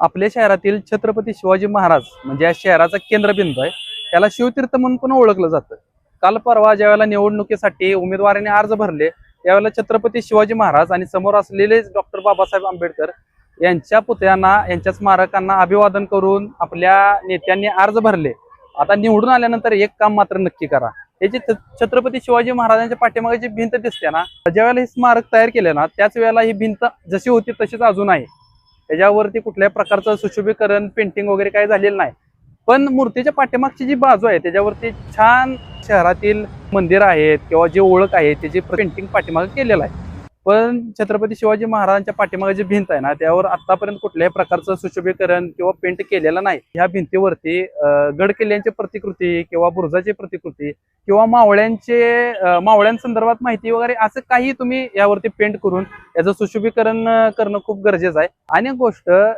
आपल्या शहरातील छत्रपती शिवाजी महाराज म्हणजे या शहराचा केंद्रबिंदू आहे त्याला शिवतीर्थ म्हणून पण ओळखलं जातं. काल परवा ज्यावेळेला निवडणुकीसाठी उमेदवाराने अर्ज भरले त्यावेळेला छत्रपती शिवाजी महाराज आणि समोर असलेले डॉक्टर बाबासाहेब आंबेडकर यांच्या पुतळ्यांना यांच्या स्मारकांना अभिवादन करून आपल्या नेत्यांनी अर्ज भरले. आता निवडून आल्यानंतर एक काम मात्र नक्की करा. हे जे छत्रपती शिवाजी महाराजांच्या पाठीमागे जी भिंत दिसते ना ज्यावेळेला हे स्मारक तयार केले ना त्याच वेळेला ही भिंत जशी होती तशीच अजून आहे. त्याच्यावरती कुठल्याही प्रकारचं सुशोभीकरण पेंटिंग वगैरे काही झालेलं नाही. पण मूर्तीच्या पाठीमागची जी बाजू आहे त्याच्यावरती छान शहरातील मंदिर आहेत किंवा जे ओळख आहे त्याची पेंटिंग पाठीमागं केलेलं आहे. पण छत्रपती शिवाजी महाराजांच्या पाठीमागे जी भिंत आहे ना त्यावर आतापर्यंत कुठल्याही प्रकारचं सुशोभीकरण किंवा पेंट केलेलं नाही. ह्या भिंतीवरती गड किल्ल्यांची प्रतिकृती किंवा बुरुजाची प्रतिकृती किंवा मावळ्यांचे मावळ्यांसंदर्भात माहिती वगैरे असं काही तुम्ही यावरती पेंट करून याचं सुशोभीकरण करणं खूप गरजेचं आहे. आणि गोष्ट